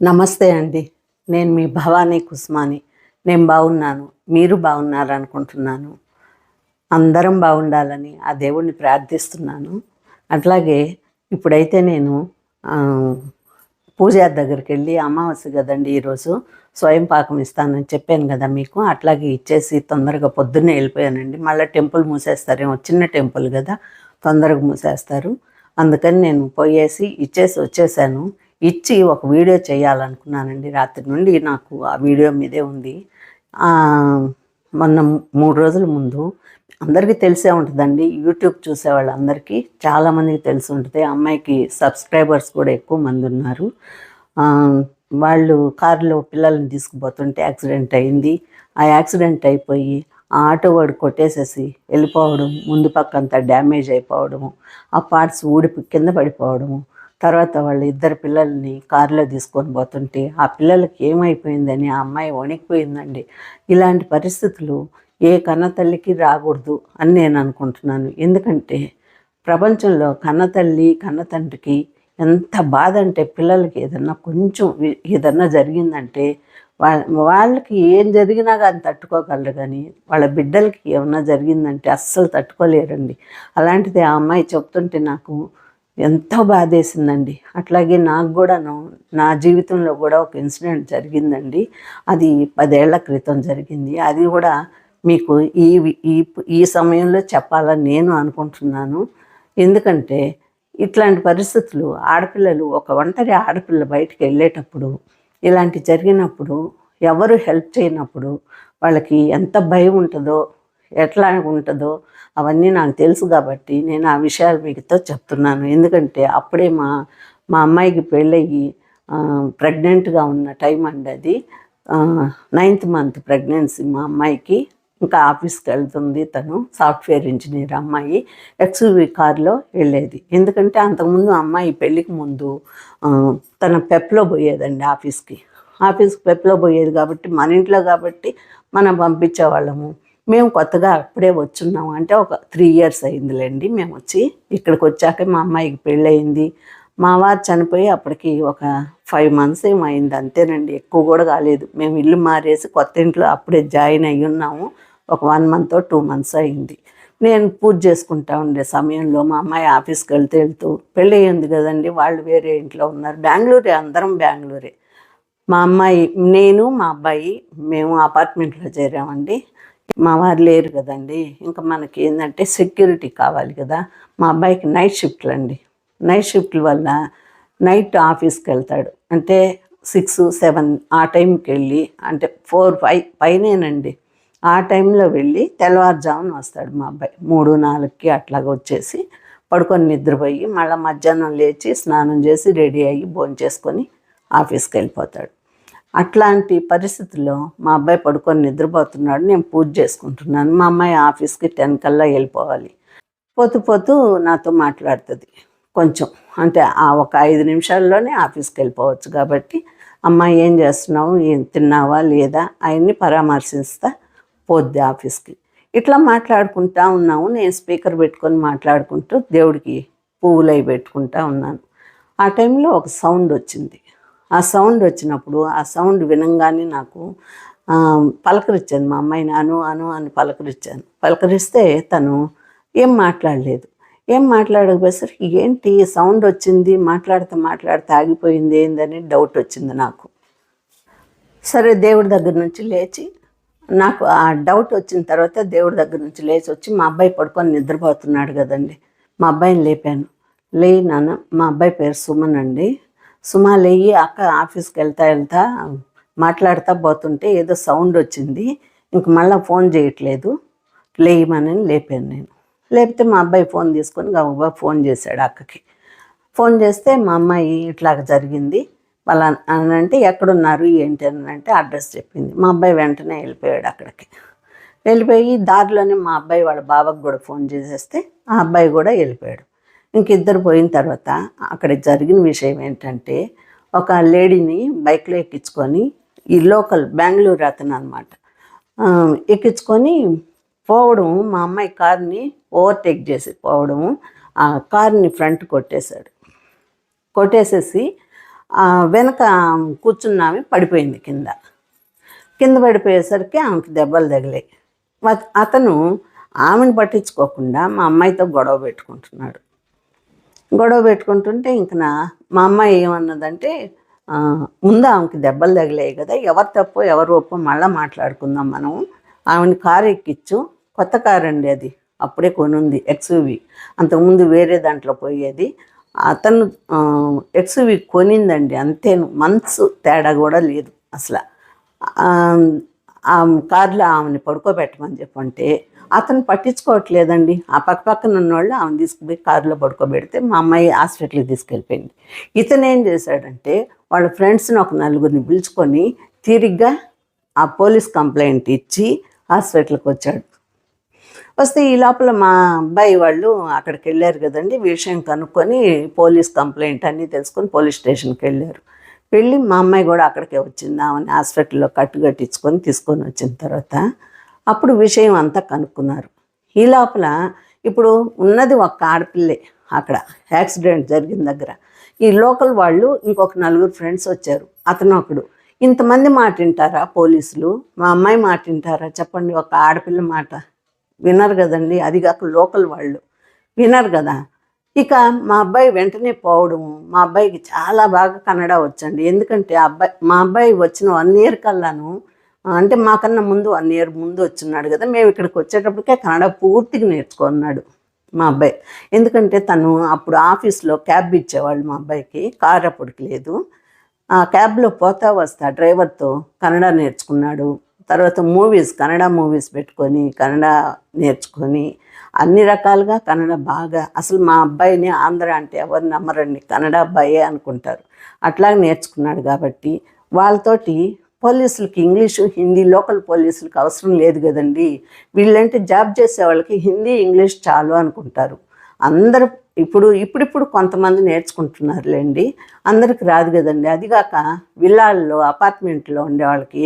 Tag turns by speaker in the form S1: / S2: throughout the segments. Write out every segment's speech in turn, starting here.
S1: నమస్తే అండి. నేను మీ భవానీ కుస్మాని. నేను బాగున్నాను. మీరు బాగున్నారు అనుకుంటున్నాను అందరం బాగుండాలని ఆ దేవుణ్ణి ప్రార్థిస్తున్నాను. అట్లాగే ఇప్పుడైతే నేను పూజార్ దగ్గరికి వెళ్ళి అమావాస్య కదండి ఈరోజు స్వయం పాకం ఇస్తానని చెప్పాను కదా మీకు. అట్లాగే ఇచ్చేసి తొందరగా పొద్దున్నే వెళ్ళిపోయానండి. మళ్ళీ టెంపుల్ మూసేస్తారేమో చిన్న టెంపుల్ కదా తొందరగా మూసేస్తారు. అందుకని నేను పోయేసి ఇచ్చేసి వచ్చేసాను. ఇచ్చి ఒక వీడియో చేయాలనుకున్నానండి. రాత్రి నుండి నాకు ఆ వీడియో మీదే ఉంది. మొన్న మూడు రోజుల ముందు అందరికీ తెలిసే ఉంటుందండి. యూట్యూబ్ చూసే వాళ్ళందరికీ చాలామందికి తెలిసి ఉంటుంది. ఆ అమ్మాయికి సబ్స్క్రైబర్స్ కూడా ఎక్కువ మంది ఉన్నారు. వాళ్ళు కారులో పిల్లల్ని తీసుకుపోతుంటే యాక్సిడెంట్ అయింది. ఆ యాక్సిడెంట్ అయిపోయి ఆ ఆటో వాడు కొట్టేసేసి వెళ్ళిపోవడం ముందు పక్క అంతా డ్యామేజ్ అయిపోవడము ఆ పార్ట్స్ ఊడిపి కింద పడిపోవడము తర్వాత వాళ్ళు ఇద్దరు పిల్లల్ని కారులో తీసుకొని పోతుంటే ఆ పిల్లలకి ఏమైపోయిందని ఆ అమ్మాయి వణికిపోయిందండి. ఇలాంటి పరిస్థితులు ఏ కన్నతల్లికి రాకూడదు అని నేను అనుకుంటున్నాను. ఎందుకంటే ప్రపంచంలో కన్నతల్లి కన్నతండ్రికి ఎంత బాధ అంటే పిల్లలకి ఏదన్నా కొంచెం ఏదన్నా జరిగిందంటే వాళ్ళ వాళ్ళకి ఏం జరిగినా కానీ తట్టుకోగలరు కానీ వాళ్ళ బిడ్డలకి ఏమన్నా జరిగిందంటే అస్సలు తట్టుకోలేరండి. అలాంటిది ఆ అమ్మాయి చెప్తుంటే నాకు ఎంతో బాధేసిందండి. అట్లాగే నాకు కూడాను నా జీవితంలో కూడా ఒక ఇన్సిడెంట్ జరిగిందండి. అది పదేళ్ళ క్రితం జరిగింది. అది కూడా మీకు ఈ ఈ ఈ సమయంలో చెప్పాలని నేను అనుకుంటున్నాను. ఎందుకంటే ఇట్లాంటి పరిస్థితులు ఆడపిల్లలు ఒక ఒంటరి ఆడపిల్ల బయటికి వెళ్ళేటప్పుడు ఇలాంటి జరిగినప్పుడు ఎవరు హెల్ప్ చేయనప్పుడు వాళ్ళకి ఎంత భయం ఉంటుందో ఎట్లా ఉంటుందో అవన్నీ నాకు తెలుసు కాబట్టి నేను ఆ విషయాలు మీతో చెప్తున్నాను. ఎందుకంటే అప్పుడే మా మా అమ్మాయికి పెళ్ళయ్యి ప్రెగ్నెంట్గా ఉన్న టైం అండి అది. నైన్త్ మంత్ ప్రెగ్నెన్సీ మా అమ్మాయికి. ఇంకా ఆఫీస్కి వెళ్తుంది తను సాఫ్ట్వేర్ ఇంజనీర్ అమ్మాయి. ఎక్స్యూవి కార్లో వెళ్ళేది. ఎందుకంటే అంతకుముందు అమ్మాయి పెళ్ళికి ముందు తన పెప్లో పోయేదండి ఆఫీస్కి. ఆఫీస్కి పెప్లో పోయేది కాబట్టి మన ఇంట్లో కాబట్టి మనం పంపించేవాళ్ళము. మేము కొత్తగా అప్పుడే వచ్చున్నాము. అంటే ఒక త్రీ ఇయర్స్ అయిందిలేండి మేము వచ్చి ఇక్కడికి వచ్చాక మా అమ్మాయికి పెళ్ళయింది. మా వారు చనిపోయి అప్పటికి ఒక ఫైవ్ మంత్స్ ఏమైంది అయింది. అంతేనండి ఎక్కువ కూడా కాలేదు. మేము ఇల్లు మారేసి కొత్త ఇంట్లో అప్పుడే జాయిన్ అయ్యి ఉన్నాము. ఒక వన్ మంత్ టూ మంత్స్ అయింది. నేను పూజ చేసుకుంటా ఉండే సమయంలో మా అమ్మాయి ఆఫీస్కి వెళ్తూ వెళ్తూ పెళ్ళి అయ్యింది కదండి. వాళ్ళు వేరే ఇంట్లో ఉన్నారు. బెంగళూరే అందరం బెంగళూరే. మా అమ్మాయి నేను మా అబ్బాయి మేము అపార్ట్మెంట్లో చేరామండి. మా వారు లేరు కదండి. ఇంకా మనకి ఏంటంటే సెక్యూరిటీ కావాలి కదా. మా అబ్బాయికి నైట్ షిఫ్ట్లు అండి నైట్ షిఫ్ట్ల వల్ల నైట్ ఆఫీస్కి వెళ్తాడు అంటే సిక్స్ సెవెన్ ఆ టైంకి వెళ్ళి అంటే ఫోర్ ఫైవ్ పైనేనండి. ఆ టైంలో వెళ్ళి తెల్లవారుజామున వస్తాడు మా అబ్బాయి. మూడు నాలుగుకి అట్లాగ వచ్చేసి పడుకొని నిద్రపోయి మళ్ళీ మధ్యాహ్నం లేచి స్నానం చేసి రెడీ అయ్యి భోజనం చేసుకొని ఆఫీస్కి వెళ్ళిపోతాడు అట్లాంటి పరిస్థితుల్లో మా అబ్బాయి పడుకొని నిద్రపోతున్నాడు నేను పూజ చేసుకుంటున్నాను. మా అమ్మాయి ఆఫీస్కి టెన్ కల్లా వెళ్ళిపోవాలి. పోతూ పోతూ నాతో మాట్లాడుతుంది. కొంచెం అంటే ఆ ఒక ఐదు నిమిషాల్లోనే ఆఫీస్కి వెళ్ళిపోవచ్చు కాబట్టి అమ్మాయి ఏం చేస్తున్నావు? ఏం తిన్నావా? లేదా? అవన్నీ పరామర్శిస్తా పోద్ది ఆఫీస్కి. ఇట్లా మాట్లాడుకుంటా ఉన్నాము. నేను స్పీకర్ పెట్టుకొని మాట్లాడుకుంటూ దేవుడికి పువ్వులు అవి పెట్టుకుంటా ఉన్నాను. ఆ టైంలో ఒక సౌండ్ వచ్చింది. ఆ సౌండ్ వచ్చినప్పుడు ఆ సౌండ్ వినంగానే నాకు పలకరించాను. మా అమ్మాయిని అను అను అని పలకరించాను. పలకరిస్తే తను ఏం మాట్లాడలేదు. ఏం మాట్లాడకపోయేసరికి ఏంటి సౌండ్ వచ్చింది మాట్లాడుతూ మాట్లాడుతూ ఆగిపోయింది ఏందని డౌట్ వచ్చింది నాకు. సరే దేవుడి దగ్గర నుంచి లేచి నాకు ఆ డౌట్ వచ్చిన తర్వాత దేవుడి దగ్గర నుంచి లేచి వచ్చి మా అబ్బాయి పడుకొని నిద్రపోతున్నాడు కదండి. మా అబ్బాయిని లేపాను. లే నాన్న మా అబ్బాయి పేరు సుమన్ అండి. సుమ లేయి అక్క ఆఫీస్కి వెళ్తా వెళ్తా మాట్లాడుతూ పోతుంటే ఏదో సౌండ్ వచ్చింది. ఇంక మళ్ళీ ఫోన్ చేయట్లేదు. లేయమని లేపాను నేను. లేపితే మా అబ్బాయి ఫోన్ తీసుకొని గబగబా ఫోన్ చేశాడు అక్కకి. ఫోన్ చేస్తే మా అమ్మాయి ఇట్లాగ జరిగింది. వాళ్ళ అని అంటే ఎక్కడున్నారు ఏంటి అని అంటే అడ్రస్ చెప్పింది. మా అబ్బాయి వెంటనే వెళ్ళిపోయాడు అక్కడికి. వెళ్ళిపోయి దారిలోనే మా అబ్బాయి వాళ్ళ బావకు కూడా ఫోన్ చేసేస్తే ఆ అబ్బాయి కూడా వెళ్ళిపోయాడు. ఇంక ఇద్దరు పోయిన తర్వాత అక్కడ జరిగిన విషయం ఏంటంటే ఒక లేడీని బైక్లో ఎక్కించుకొని ఈ లోకల్ బెంగళూరు అతను అనమాట ఎక్కించుకొని పోవడం మా అమ్మాయి కార్ని ఓవర్టేక్ చేసి పోవడం ఆ కార్ని ఫ్రంట్ కొట్టేశాడు. కొట్టేసేసి వెనక కూర్చున్నామే పడిపోయింది కింద. కింద పడిపోయేసరికి ఆమెకి దెబ్బలు తగిలాయి. అతను ఆమెను పట్టించుకోకుండా మా అమ్మాయితో గొడవ పెట్టుకుంటున్నాడు. గొడవ పెట్టుకుంటుంటే ఇంక నా మా అమ్మాయి ఏమన్నదంటే ముందు ఆమెకి దెబ్బలు తగిలాయి కదా ఎవరు తప్పు ఎవరు ఒప్పు మళ్ళీ మాట్లాడుకుందాం మనం. ఆమెని కారు ఎక్కించు కొత్త కారు అండి అది. అప్పుడే కొనుంది ఎక్స్యూవి. అంతకుముందు వేరే దాంట్లో పోయేది. అతను ఎక్స్యూవి కొనిందండి అంతేను. మంత్స్ తేడా కూడా లేదు అసలు. ఆ, కార్లో ఆమెని పడుకోబెట్టమని చెప్పంటే అతను పట్టించుకోవట్లేదండి. ఆ పక్క పక్కన ఉన్నవాళ్ళు ఆమె తీసుకుపోయి కారులో పడుకోబెడితే మా అమ్మాయి హాస్పిటల్కి తీసుకెళ్ళిపోయింది. ఇతను ఏం చేశాడంటే వాళ్ళ ఫ్రెండ్స్ని ఒక నలుగురిని పిలుచుకొని తిరిగ్గా ఆ పోలీస్ కంప్లైంట్ ఇచ్చి హాస్పిటల్కి వచ్చాడు. వస్తే ఈ లోపల మా అబ్బాయి వాళ్ళు అక్కడికి వెళ్ళారు కదండి. విషయం కనుక్కొని పోలీస్ కంప్లైంట్ అన్నీ తెలుసుకొని పోలీస్ స్టేషన్కి వెళ్ళారు. వెళ్ళి మా అమ్మాయి కూడా అక్కడికే వచ్చింది. ఆమెను హాస్పిటల్లో కట్టు కట్టించుకొని తీసుకొని వచ్చిన తర్వాత అప్పుడు విషయం అంతా కనుక్కున్నారు. ఈ లోపల ఇప్పుడు ఉన్నది ఒక ఆడపిల్లే అక్కడ. యాక్సిడెంట్ జరిగిన దగ్గర. ఈ లోకల్ వాళ్ళు ఇంకొక నలుగురు ఫ్రెండ్స్ వచ్చారు. అతను ఒకడు. ఇంతమంది మాట వింటారా పోలీసులు? మా అమ్మాయి మాట వింటారా? చెప్పండి ఒక ఆడపిల్ల మాట. వినరు కదండి. అది కాక లోకల్ వాళ్ళు. వినరు కదా. ఇక మా అబ్బాయి వెంటనే పోవడం మా అబ్బాయికి చాలా బాగా కన్నడ వచ్చండి. ఎందుకంటే అబ్బాయి మా అబ్బాయి వచ్చిన వన్ ఇయర్ కల్లాను అంటే మాకన్నా ముందు వన్ ఇయర్ ముందు వచ్చున్నాడు కదా మేము ఇక్కడికి వచ్చేటప్పటికే కన్నడ పూర్తిగా నేర్చుకున్నాడు మా అబ్బాయి. ఎందుకంటే తను అప్పుడు ఆఫీస్లో క్యాబ్ ఇచ్చేవాళ్ళు మా అబ్బాయికి కార్ అప్పటికి లేదు. ఆ క్యాబ్లో పోతా వస్తా డ్రైవర్తో కన్నడ నేర్చుకున్నాడు. తర్వాత మూవీస్ కన్నడ మూవీస్ పెట్టుకొని కన్నడ నేర్చుకొని అన్ని రకాలుగా కన్నడ బాగా అసలు మా అబ్బాయిని ఆంధ్ర అంటే ఎవరు నమ్మరండి కన్నడ అబ్బాయే అనుకుంటారు. అట్లా నేర్చుకున్నాడు కాబట్టి వాళ్ళతోటి పోలీసులకి ఇంగ్లీషు హిందీ లోకల్ పోలీసులకి అవసరం లేదు కదండి. వీళ్ళంటే జాబ్ చేసే వాళ్ళకి హిందీ ఇంగ్లీష్ చాలు అనుకుంటారు. అందరూ ఇప్పుడు ఇప్పుడిప్పుడు కొంతమంది నేర్చుకుంటున్నారులేండి. అందరికి రాదు కదండి. అదిగాక విల్లాల్లో అపార్ట్మెంట్లో ఉండే వాళ్ళకి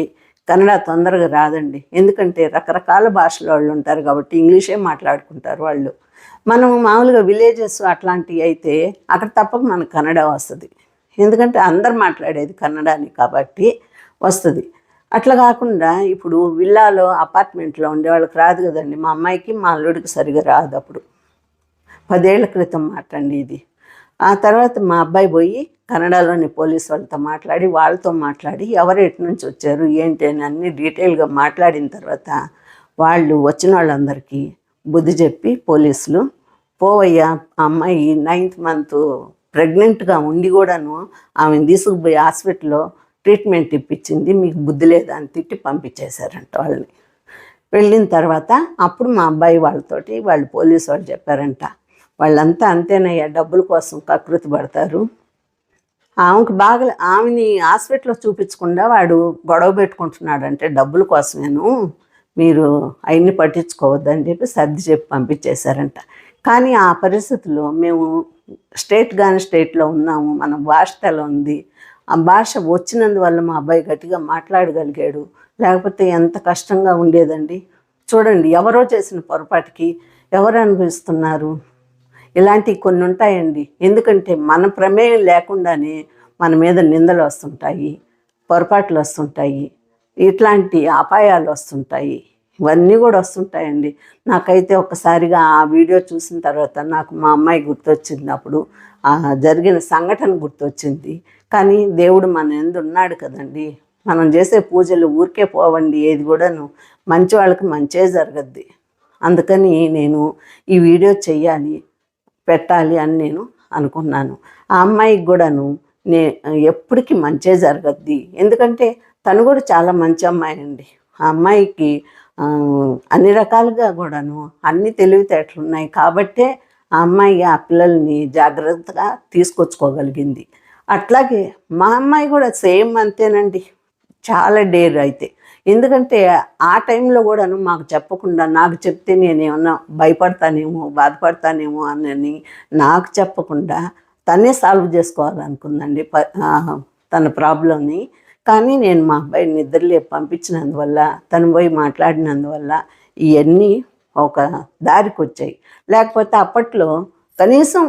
S1: కన్నడ తొందరగా రాదండి. ఎందుకంటే రకరకాల భాషల వాళ్ళు ఉంటారు కాబట్టి ఇంగ్లీషే మాట్లాడుకుంటారు వాళ్ళు. మనం మామూలుగా విలేజెస్ అట్లాంటివి అయితే అక్కడ తప్పక మనకు కన్నడ వస్తుంది. ఎందుకంటే అందరు మాట్లాడేది కన్నడని కాబట్టి వస్తుంది. అట్లా కాకుండా ఇప్పుడు విల్లాలో అపార్ట్మెంట్లో ఉండే వాళ్ళకి రాదు కదండి. మా అమ్మాయికి మా అల్లుడికి సరిగా రాదు అప్పుడు. పదేళ్ళ క్రితం మాట్లాడి ఇది. ఆ తర్వాత మా అబ్బాయి పోయి కన్నడలోని పోలీస్ వాళ్ళతో మాట్లాడి వాళ్ళతో మాట్లాడి ఎవరు ఎటు నుంచి వచ్చారు ఏంటి అని అన్ని డీటెయిల్గా మాట్లాడిన తర్వాత వాళ్ళు వచ్చిన వాళ్ళందరికీ బుద్ధి చెప్పి పోలీసులు పోవయ్యా అమ్మాయి నైన్త్ మంత్ ప్రెగ్నెంట్గా ఉండి కూడాను ఆమెను తీసుకుపోయి హాస్పిటల్లో ట్రీట్మెంట్ ఇప్పించింది మీకు బుద్ధి లేదా అని తిట్టి పంపించేశారంట వాళ్ళని. వెళ్ళిన తర్వాత అప్పుడు మా అబ్బాయి వాళ్ళతోటి వాళ్ళు పోలీసు వాళ్ళు చెప్పారంట వాళ్ళంతా అంతేనయ్యా డబ్బుల కోసం కకృతి పడతారు. ఆమెకు బాగా ఆమెని హాస్పిటల్లో చూపించకుండా వాడు గొడవ పెట్టుకుంటున్నాడంటే డబ్బుల కోసమేను మీరు అవన్నీ పట్టించుకోవద్దని చెప్పి సర్ది చెప్పి పంపించేశారంట. కానీ ఆ పరిస్థితుల్లో మేము స్టేట్ కానీ స్టేట్లో ఉన్నాము మన భాష ఉంది ఆ భాష వచ్చినందువల్ల మా అబ్బాయి గట్టిగా మాట్లాడగలిగాడు. లేకపోతే ఎంత కష్టంగా ఉండేదండి. చూడండి ఎవరో చేసిన పొరపాటుకి ఎవరు అనుభవిస్తున్నారు? ఇలాంటివి కొన్ని ఉంటాయండి. ఎందుకంటే మన ప్రమేయం లేకుండానే మన మీద నిందలు వస్తుంటాయి పొరపాట్లు వస్తుంటాయి ఇట్లాంటి అపాయాలు వస్తుంటాయి. ఇవన్నీ కూడా వస్తుంటాయండి. నాకైతే ఒక్కసారిగా ఆ వీడియో చూసిన తర్వాత నాకు మా అమ్మాయి గుర్తొచ్చింది అప్పుడు. జరిగిన సంఘటన గుర్తొచ్చింది. కానీ దేవుడు మన ఎందు ఉన్నాడు కదండి. మనం చేసే పూజలు ఊరికే పోవండి ఏది కూడాను. మంచి వాళ్ళకి మంచే జరగద్ది. అందుకని నేను ఈ వీడియో చెయ్యాలి పెట్టాలి అని నేను అనుకున్నాను. ఆ అమ్మాయికి కూడాను నే ఎప్పటికీ మంచే జరగద్ది. ఎందుకంటే తను కూడా చాలా మంచి అమ్మాయి అండి ఆ అమ్మాయికి అన్ని రకాలుగా కూడాను అన్ని తెలివితేటలు ఉన్నాయి కాబట్టే ఆ అమ్మాయి ఆ పిల్లల్ని జాగ్రత్తగా తీసుకొచ్చుకోగలిగింది. అట్లాగే మా అమ్మాయి కూడా సేమ్ అంతేనండి. చాలా డేర్ అయితే. ఎందుకంటే ఆ టైంలో కూడాను మాకు చెప్పకుండా నాకు చెప్తే నేనేమన్నా భయపడతానేమో బాధపడతానేమో అని నాకు చెప్పకుండా తనే సాల్వ్ చేసుకోవాలనుకుందండి ప తన ప్రాబ్లంని కానీ నేను మా అబ్బాయిని నిద్రలే పంపించినందువల్ల తను పోయి మాట్లాడినందువల్ల ఇవన్నీ ఒక దారికి వచ్చాయి లేకపోతే అప్పట్లో కనీసం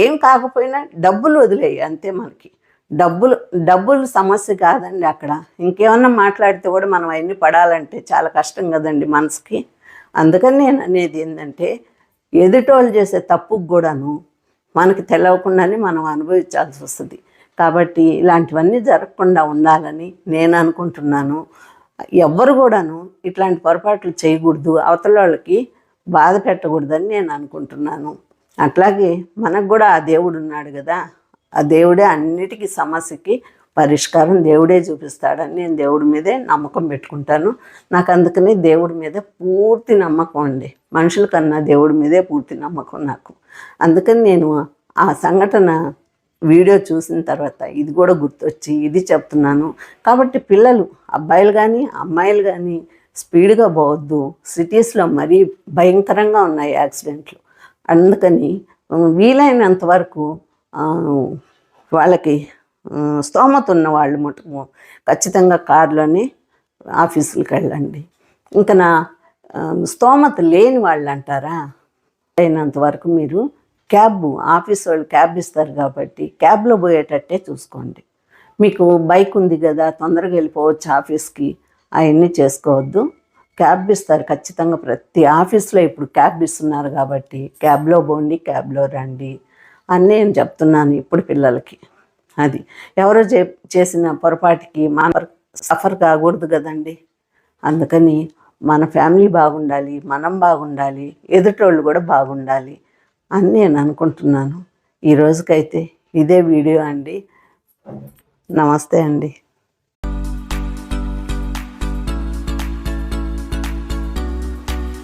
S1: ఏం కాకపోయినా డబ్బులు వదిలేయి అంతే మనకి. డబ్బులు డబ్బులు సమస్య కాదండి అక్కడ. ఇంకేమన్నా మాట్లాడితే కూడా మనం అవన్నీ పడాలంటే చాలా కష్టం కదండి మనసుకి. అందుకని నేను అనేది ఏంటంటే ఎదుటోళ్ళు చేసే తప్పుకు కూడాను మనకి తెలవకుండానే మనం అనుభవించాల్సి వస్తుంది. కాబట్టి ఇలాంటివన్నీ జరగకుండా ఉండాలని నేను అనుకుంటున్నాను. ఎవ్వరు కూడాను ఇట్లాంటి పొరపాట్లు చేయకూడదు. అవతల వాళ్ళకి బాధ పెట్టకూడదని నేను అనుకుంటున్నాను. అట్లాగే మనకు కూడా ఆ దేవుడు ఉన్నాడు కదా ఆ దేవుడే అన్నిటికీ సమస్యకి పరిష్కారం దేవుడే చూపిస్తాడని నేను దేవుడి మీదే నమ్మకం పెట్టుకుంటాను. నాకు అందుకని దేవుడి మీద పూర్తి నమ్మకం అండి. మనుషుల కన్నా దేవుడి మీదే పూర్తి నమ్మకం నాకు. అందుకని నేను ఆ సంఘటన వీడియో చూసిన తర్వాత ఇది కూడా గుర్తొచ్చి ఇది చెప్తున్నాను. కాబట్టి పిల్లలు అబ్బాయిలు కానీ అమ్మాయిలు కానీ స్పీడ్గా పోవద్దు. సిటీస్లో మరీ భయంకరంగా ఉన్నాయి యాక్సిడెంట్లు. అందుకని వీలైనంత వరకు వాళ్ళకి స్తోమత ఉన్న వాళ్ళు మటుకు ఖచ్చితంగా కారులోనే ఆఫీసులకు వెళ్ళండి. ఇంకా నా స్తోమత లేని వాళ్ళు అంటారా? అయినంత వరకు మీరు క్యాబ్ ఆఫీస్ వాళ్ళు క్యాబ్ ఇస్తారు కాబట్టి క్యాబ్లో పోయేటట్టే చూసుకోండి. మీకు బైక్ ఉంది కదా తొందరగా వెళ్ళిపోవచ్చు ఆఫీస్కి. అవన్నీ చేసుకోవద్దు. క్యాబ్ ఇస్తారు ఖచ్చితంగా ప్రతి ఆఫీస్లో ఇప్పుడు క్యాబ్ ఇస్తున్నారు కాబట్టి క్యాబ్లో పోండి క్యాబ్లో రండి అని నేను చెప్తున్నాను ఇప్పుడు పిల్లలకి. అది ఎవరో చే చేసిన పొరపాటుకి మన సఫర్ కాకూడదు కదండి. అందుకని మన ఫ్యామిలీ బాగుండాలి మనం బాగుండాలి ఎదుటోళ్ళు కూడా బాగుండాలి అని నేను అనుకుంటున్నాను. ఈ రోజుకైతే ఇదే వీడియో అండి. నమస్తే అండి.